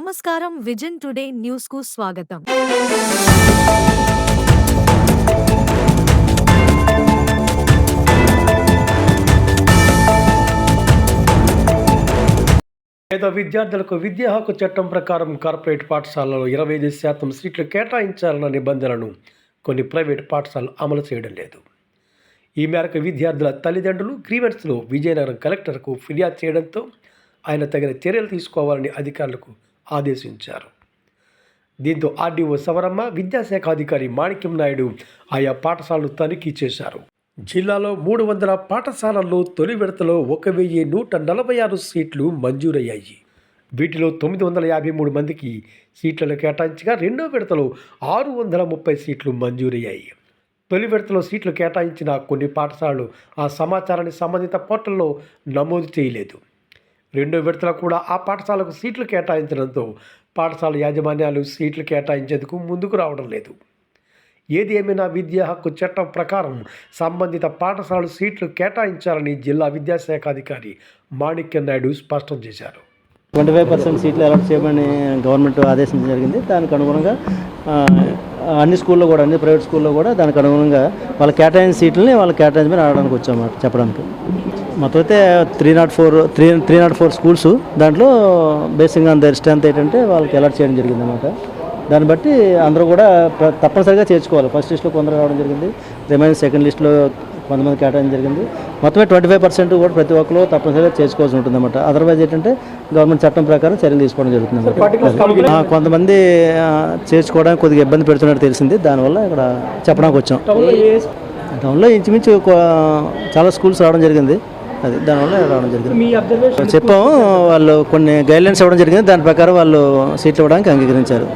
నమస్కారం vision today న్యూస్కు స్వాగతం. పేద విద్యార్థులకు విద్యా హక్కు చట్టం ప్రకారం కార్పొరేట్ పాఠశాలలో ఇరవై ఐదు శాతం సీట్లు కేటాయించాలన్న నిబంధనలను కొన్ని ప్రైవేట్ పాఠశాలలు అమలు చేయడం లేదు. ఈ మేరకు విద్యార్థుల తల్లిదండ్రులు గ్రీవెన్స్లో విజయనగరం కలెక్టర్కు ఫిర్యాదు చేయడంతో ఆయన తగిన చర్యలు తీసుకోవాలని అధికారులకు ఆదేశించారు. దీంతో ఆర్డీఓ సవరమ్మ విద్యాశాఖ అధికారి మాణిక్యం నాయుడు ఆయా పాఠశాలను తనిఖీ చేశారు. జిల్లాలో మూడు వందల పాఠశాలల్లో తొలి విడతలో ఒక వెయ్యి నూట నలభై ఆరు సీట్లు మంజూరయ్యాయి. వీటిలో తొమ్మిది వందల యాభై మూడు మందికి సీట్లను కేటాయించగా రెండో విడతలో ఆరు వందల ముప్పై సీట్లు మంజూరయ్యాయి. తొలి విడతలో సీట్లు కేటాయించిన కొన్ని పాఠశాలలు ఆ సమాచారాన్ని సంబంధిత పోర్టల్లో నమోదు చేయలేదు. రెండో విడతలో కూడా ఆ పాఠశాలకు సీట్లు కేటాయించడంతో పాఠశాల యాజమాన్యాలు సీట్లు కేటాయించేందుకు ముందుకు రావడం లేదు. ఏది ఏమైనా విద్యా హక్కు చట్టం ప్రకారం సంబంధిత పాఠశాలలు సీట్లు కేటాయించాలని జిల్లా విద్యాశాఖ అధికారి మాణిక్య నాయుడు స్పష్టం చేశారు. ట్వంటీ ఫైవ్ పర్సెంట్ సీట్లు అలాట్ చేయమని గవర్నమెంట్ ఆదేశించడం జరిగింది. దానికి అనుగుణంగా అన్ని స్కూల్లో కూడా అన్ని ప్రైవేట్ స్కూల్లో కూడా దానికి అనుగుణంగా వాళ్ళ కేటాయించిన సీట్లని వాళ్ళ కేటాయించమని ఆడడానికి వచ్చామన్నమాట చెప్పడానికి. మొత్తం అయితే three nought four three three nought four schools దాంట్లో బేసిక్గా అందరి స్ట్రెంత్ ఏంటంటే వాళ్ళకి అలాట్ చేయడం జరిగింది అనమాట దాన్ని బట్టి అందరూ కూడా తప్పనిసరిగా చేర్చుకోవాలి. ఫస్ట్ లిస్ట్లో కొందరు రావడం జరిగింది. రిమైనింగ్ సెకండ్ లిస్ట్లో కొంతమంది కేటాయించడం జరిగింది. మొత్తమే ట్వంటీ ఫైవ్ పర్సెంట్ కూడా ప్రతి ఒక్కరు తప్పనిసరిగా చేసుకోవాల్సి ఉంటుంది అనమాట అదర్వైజ్ ఏంటంటే గవర్నమెంట్ చట్టం ప్రకారం చర్యలు తీసుకోవడం జరుగుతుంది కొంతమంది చేర్చుకోవడానికి కొద్దిగా ఇబ్బంది పెడుతున్నట్టు తెలిసింది. దానివల్ల ఇక్కడ చెప్పడానికి వచ్చాం టౌన్లో ఇంచుమించు చాలా స్కూల్స్ రావడం జరిగింది. అది. దానివల్ల రావడం జరిగింది. చెప్పాము వాళ్ళు కొన్ని గైడ్లైన్స్ ఇవ్వడం జరిగింది. దాని ప్రకారం వాళ్ళు సీట్లు ఇవ్వడానికి అంగీకరించారు.